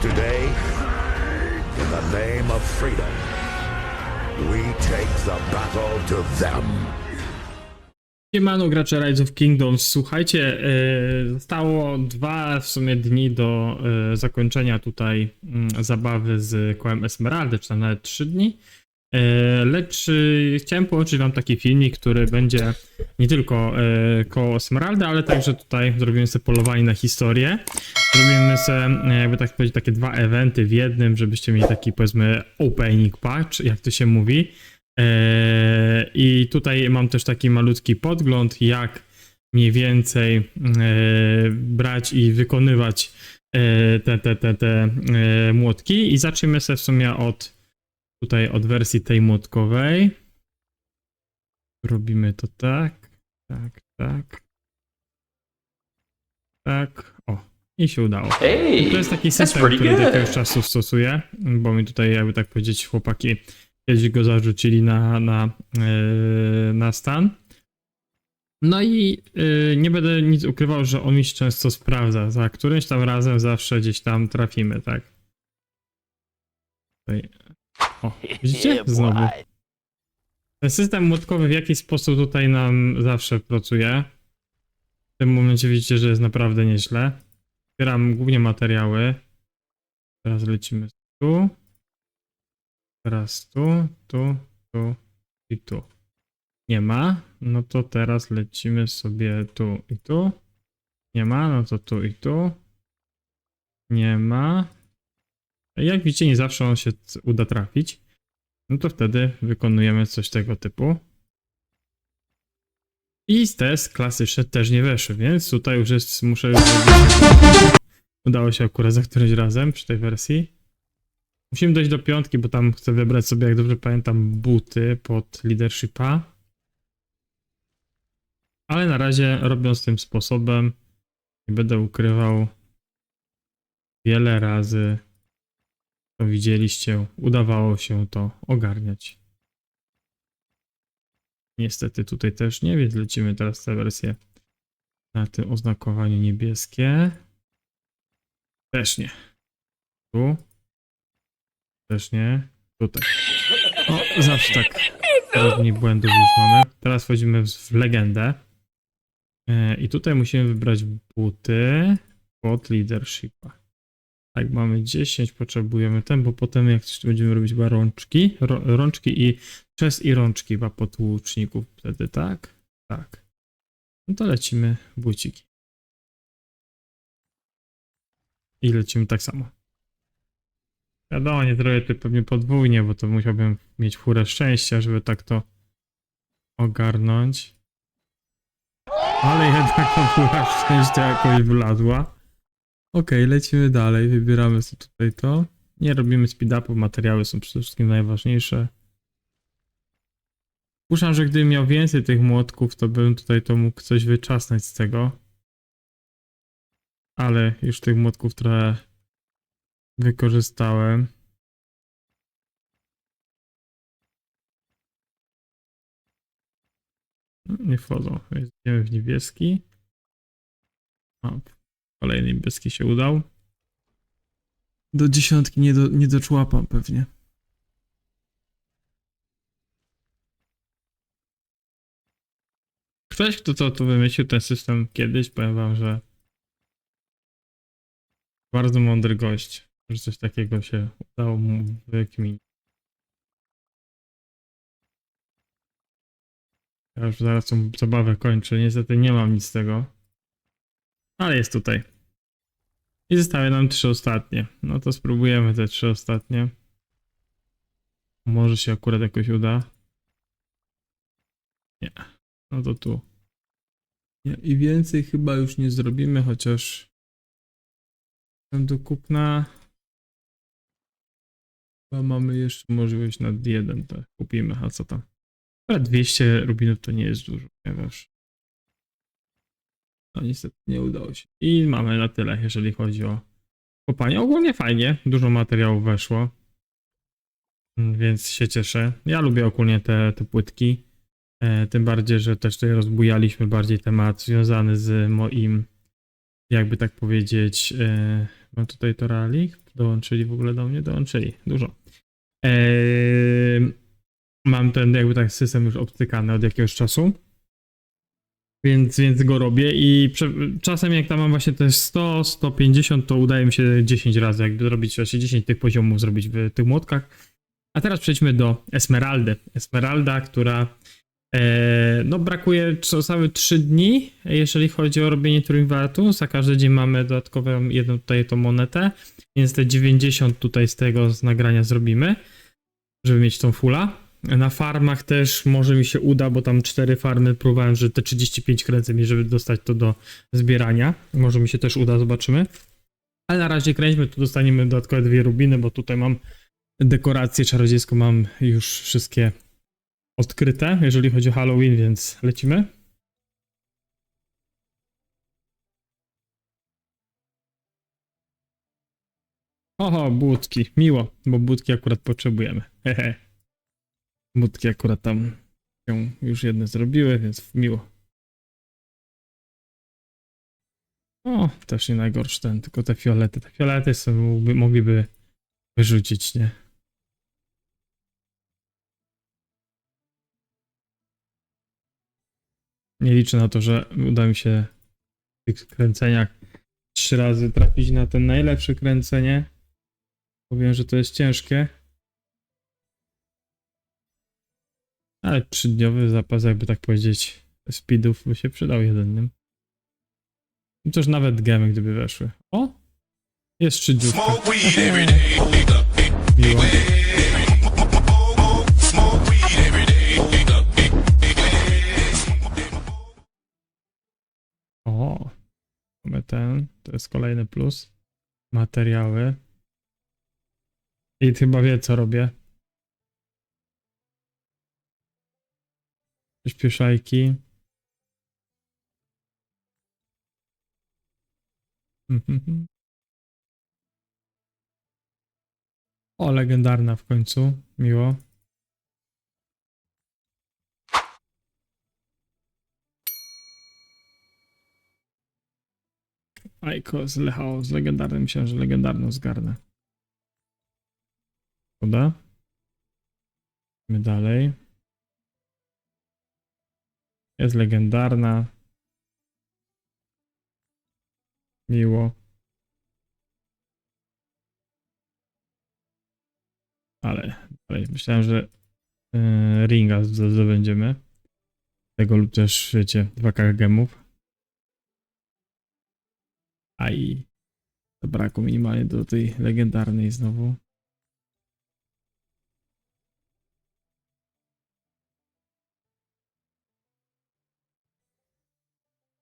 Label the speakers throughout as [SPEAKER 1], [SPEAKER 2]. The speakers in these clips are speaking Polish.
[SPEAKER 1] today, in the name of freedom, we take the battle to them.
[SPEAKER 2] Siemano gracze Rise of Kingdoms, słuchajcie, e, zostało dwa w sumie dni do e, zakończenia tutaj mm, zabawy z kołem Esmeraldy, czy nawet trzy dni. E, Lecz e, chciałem połączyć wam taki filmik, który będzie nie tylko e, koło Esmeraldy, ale także tutaj zrobimy sobie polowanie na historię. Zrobimy sobie, jakby tak powiedzieć, takie dwa eventy w jednym, żebyście mieli taki powiedzmy opening patch, jak to się mówi. I tutaj mam też taki malutki podgląd, jak mniej więcej brać i wykonywać te, te, te, te młotki. I zaczniemy sobie w sumie od tutaj od wersji tej młotkowej. Robimy to tak, tak, tak. Tak, o, i się udało.
[SPEAKER 3] Hey,
[SPEAKER 2] To jest taki system, który od jakiegoś czasu stosuję, bo mi tutaj, jakby tak powiedzieć, chłopaki kiedyś go zarzucili na, na, yy, na stan. No i yy, nie będę nic ukrywał, że on mi się często sprawdza. Za którymś tam razem zawsze gdzieś tam trafimy, tak? Tutaj. O, widzicie? Znowu. Ten system młotkowy w jakiś sposób tutaj nam zawsze pracuje. W tym momencie widzicie, że jest naprawdę nieźle. Zbieram głównie materiały. Teraz lecimy tu. Teraz tu, tu, tu i tu. Nie ma. No to teraz lecimy sobie tu i tu. Nie ma, no to tu i tu. Nie ma. Jak widzicie, nie zawsze on się uda trafić. No to wtedy wykonujemy coś tego typu. I test klasyczne też nie weszły, więc tutaj już jest, muszę już. Udało się akurat za którymś razem przy tej wersji. Musimy dojść do piątki, bo tam chcę wybrać sobie, jak dobrze pamiętam, buty pod leadershipa. Ale na razie robiąc tym sposobem, nie będę ukrywał wiele razy, to widzieliście, udawało się to ogarniać. Niestety tutaj też nie, więc lecimy teraz tę wersję na tym oznakowaniu niebieskie. Też nie. Tu. Też nie. Tutaj. O, zawsze tak. Mniej błędów już mamy. Teraz wchodzimy w w legendę. E, I tutaj musimy wybrać buty pod leadershipa. Tak, mamy 10, potrzebujemy ten, bo potem jak coś będziemy robić chyba rączki, rączki i przez i rączki chyba pod łuczników wtedy, tak? Tak. No to lecimy buciki. I lecimy tak samo. Wiadomo, nie zrobię to pewnie podwójnie, bo to musiałbym mieć furę szczęścia, żeby tak to ogarnąć. Ale jednak ta fura szczęścia jakoś wlazła. Okej, lecimy dalej, wybieramy sobie tutaj to. Nie robimy speed-upów, materiały są przede wszystkim najważniejsze. Puszczam, że gdybym miał więcej tych młotków, to bym tutaj to mógł coś wyczasnąć z tego. Ale już tych młotków trochę wykorzystałem. Nie wchodzą. Więc Idziemy w niebieski. O, kolejny niebieski się udał. Do dziesiątki nie, do, nie doczłapam pewnie. Ktoś, kto to, to wymyślił ten system kiedyś, powiem wam, że bardzo mądry gość, że coś takiego się udało mu wykminić. Ja już zaraz tą zabawę kończę. Niestety nie mam nic z tego. Ale jest tutaj. I zostały nam trzy ostatnie. No to spróbujemy te trzy ostatnie. Może się akurat jakoś uda. Nie. No to tu. Nie. I więcej chyba już nie zrobimy, chociaż tam do kupna chyba mamy jeszcze możliwość na jeden, to kupimy, a co tam? Ale 200 rubinów to nie jest dużo, ponieważ no niestety nie udało się. I mamy na tyle, jeżeli chodzi o kopanie. Ogólnie fajnie, dużo materiałów weszło, więc się cieszę. Ja lubię ogólnie te, te płytki, e, tym bardziej, że też tutaj rozbujaliśmy bardziej temat związany z moim, jakby tak powiedzieć, e, Mam tutaj to ralik. Dołączyli w ogóle do mnie? Dołączyli. Dużo. Eee, mam ten jakby tak system już obcykany od jakiegoś czasu. Więc, więc go robię i prze, czasem jak tam mam właśnie te 100, 150, to udaje mi się 10 razy jakby zrobić, właśnie 10 tych poziomów zrobić w tych młotkach. A teraz przejdźmy do Esmeraldy. Esmeralda, która e, no brakuje co całe 3 dni, jeżeli chodzi o robienie Turingwartu. Za każdy dzień mamy dodatkową jedną tutaj tą monetę, więc te 90 tutaj z tego z nagrania zrobimy, żeby mieć tą fulla. Na farmach też może mi się uda, bo tam cztery farmy próbowałem, że te 35 kręcę mi, żeby dostać to do zbierania. Może mi się też uda, zobaczymy. Ale na razie kręćmy, tu dostaniemy dodatkowe dwie rubiny, bo tutaj mam dekorację czarodziejską, mam już wszystkie odkryte, jeżeli chodzi o Halloween, więc lecimy. Oho, budki, miło, bo budki akurat potrzebujemy. Hehe. Budki akurat tam się już jedne zrobiły, więc miło. O, też nie najgorszy ten, tylko te fiolety. Te fiolety sobie mógłby, mogliby wyrzucić, nie? Nie liczę na to, że uda mi się w tych kręceniach trzy razy trafić na ten najlepsze kręcenie. Powiem, że to jest ciężkie. Ale trzydniowy zapas, jakby tak powiedzieć, speedów by się przydał jednym. I też nawet gemy, gdyby weszły. O! Jest trzydniówka. Miło. O! Mamy ten. To jest kolejny plus. Materiały. I chyba wie, co robię. Przyspieszajki. O, legendarna w końcu. Miło. Ajko, zlechało z legendarnym. Myślałem, że legendarną zgarnę. Szkoda. Idźmy dalej. Jest legendarna. Miło. Ale, ale myślałem, że yy, ringa zdobędziemy. Tego lub też, wiecie, dwa gemów. Aj. Zabrakło minimalnie do tej legendarnej znowu.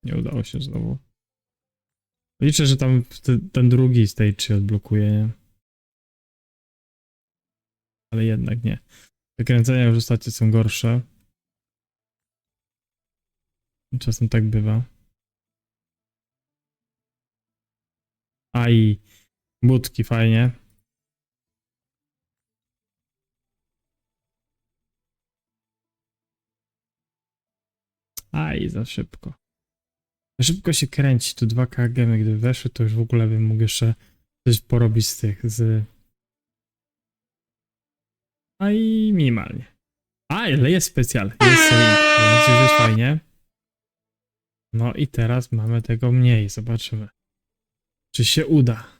[SPEAKER 2] Nie udało się znowu. Liczę, że tam te, ten drugi stage się odblokuje, nie? Ale jednak nie. Wykręcenia już ostatnio są gorsze. Czasem tak bywa. Aj, budki fajnie. Aj, za szybko. Szybko się kręci. Tu dwa kgmy, gdyby weszły, to już w ogóle bym mógł jeszcze coś porobić z tych, z... A i minimalnie. A, ale jest specjal. Jest selling, więc już jest fajnie. No i teraz mamy tego mniej. Zobaczymy. Czy się uda?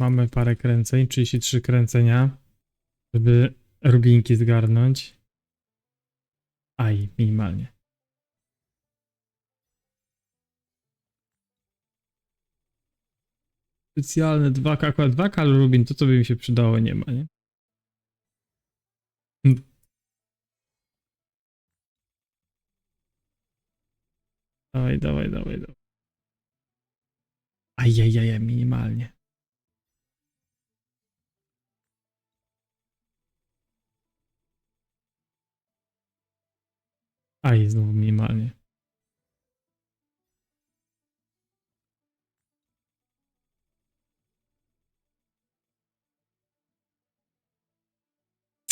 [SPEAKER 2] Mamy parę kręceń, 33 kręcenia, żeby rubinki zgarnąć. Aj, minimalnie. Specjalne 2K, akurat 2K ale rubin, to co by mi się przydało, nie ma, nie? Hmm. Dawaj, dawaj, dawaj, dawaj. Ajajaj, minimalnie. A i znowu minimalnie.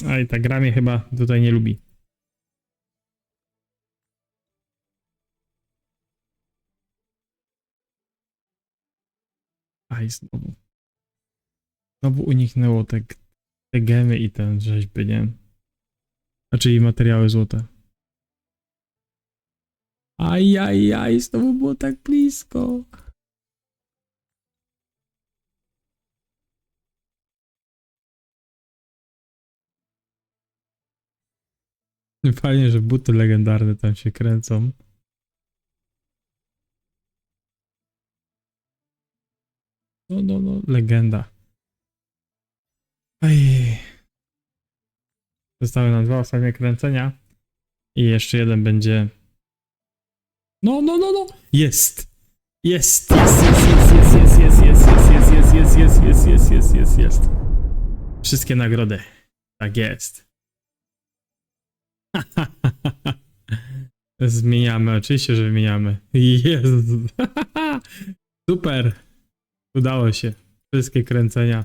[SPEAKER 2] A i ta gra mnie chyba tutaj nie lubi. A i znowu. Znowu uniknęło te, te gemy i te rzeźby, nie? Znaczy i materiały złote. Aj, aj, aj, znowu było tak blisko. Fajnie, że buty legendarne tam się kręcą. No, no, no, legenda. Ej. Zostały nam dwa ostatnie kręcenia. I jeszcze jeden będzie. No, no, no, no! Jest! Jest! Jest, jest, jest, jest, jest, jest, jest, jest, jest, jest, jest, jest, jest, jest, jest, jest. Wszystkie nagrody. Tak jest. Zmieniamy, oczywiście, że wymieniamy. Jezu. Super. Udało się. Wszystkie kręcenia.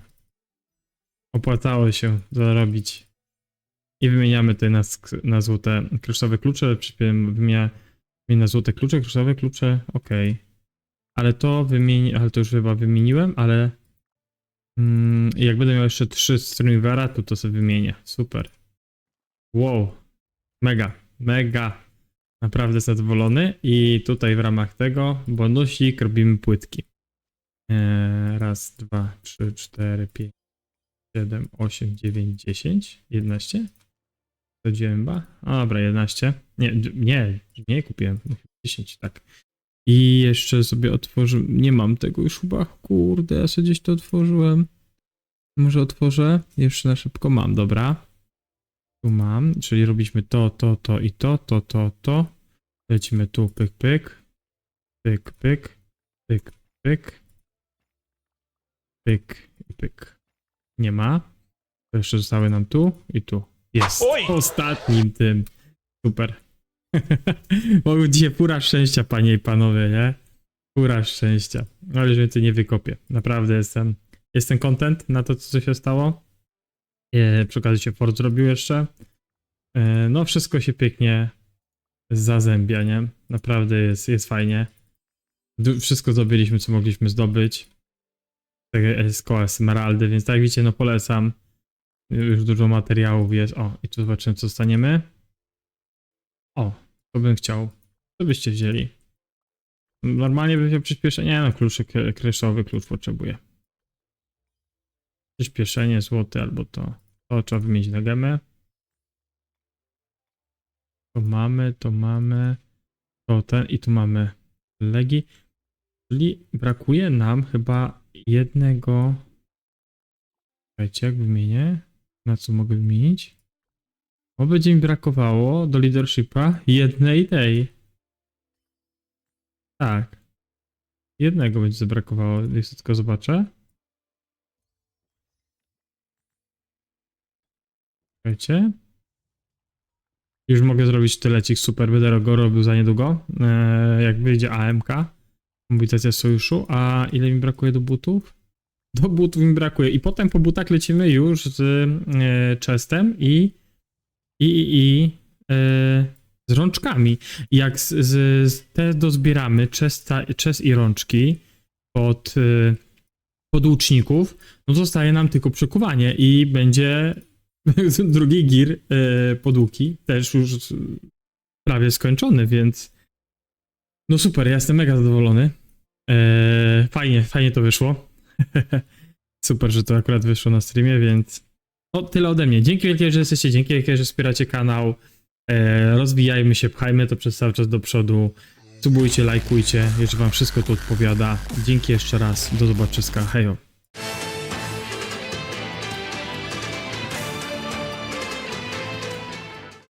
[SPEAKER 2] Opłacało się zarobić. I wymieniamy tutaj na, na złote kryształowe klucze. Przypiem wymienia, wymienia na złote klucze, kryształowe klucze. Okej. Ale to wymieni, ale to już chyba wymieniłem, ale mm, jak będę miał jeszcze trzy Streamvera, to to sobie wymienię. Super. Wow. Mega, mega. Naprawdę zadowolony. I tutaj w ramach tego bonusik robimy płytki. Eee, raz, dwa, trzy, cztery, pięć, siedem, osiem, dziewięć, dziesięć, jedenaście. Chodziłem chyba. A, dobra, 11. Nie, nie, nie kupiłem. 10, tak. I jeszcze sobie otworzyłem. Nie mam tego już chyba. Kurde, ja sobie gdzieś to otworzyłem. Może otworzę? Jeszcze na szybko mam, dobra. Tu mam, czyli robiliśmy to, to, to i to, to, to, to. Lecimy tu, pyk, pyk. Pyk, pyk. Pyk, pyk. Pyk i pyk. Nie ma. To jeszcze zostały nam tu i tu. Jest.
[SPEAKER 4] Oj!
[SPEAKER 2] Ostatnim tym. Super. Mogę dzisiaj pura szczęścia, panie i panowie, nie? Pura szczęścia. Ale już więcej nie wykopię. Naprawdę jestem. Jestem content na to, co się stało. E, przy okazji się Ford zrobił jeszcze. E, no, wszystko się pięknie zazębia, nie? Naprawdę jest, jest fajnie. Du- wszystko zdobyliśmy, co mogliśmy zdobyć. Takie z koła Esmeraldy, więc tak jak widzicie, no polecam. Już dużo materiałów jest. O, i tu zobaczymy, co dostaniemy. O, to bym chciał. Co byście wzięli? Normalnie bym wziął przyspieszenie. No, kluczyk kryształowy klucz potrzebuję. Przyspieszenie złote albo to. To trzeba wymienić na gemę. To mamy, to mamy. To ten i tu mamy legi. Czyli brakuje nam chyba jednego. Słuchajcie, jak wymienię? Na co mogę wymienić? Bo będzie mi brakowało do leadershipa jednej tej. Tak. Jednego będzie zabrakowało, jeśli tylko zobaczę. Słuchajcie. Już mogę zrobić tylecik super, będę go robił za niedługo. Eee, jak wyjdzie AMK, mobilizacja sojuszu, a ile mi brakuje do butów? Do butów mi brakuje. I potem po butach lecimy już z e, chestem i i, i, i e, z rączkami. Jak z, z, z te dozbieramy chesta, chest i rączki pod, e, pod łuczników, no zostaje nam tylko przekuwanie i będzie drugi gir e, pod łuki też już prawie skończony, więc no super, ja jestem mega zadowolony. Fajnie, fajnie to wyszło. super, że to akurat wyszło na streamie, więc no, tyle ode mnie. Dzięki wielkie, że jesteście, dzięki wielkie, że wspieracie kanał. E, rozwijajmy się, pchajmy to przez cały czas do przodu. Subujcie, lajkujcie, jeżeli wam wszystko to odpowiada. Dzięki jeszcze raz, do zobaczyska, hejo.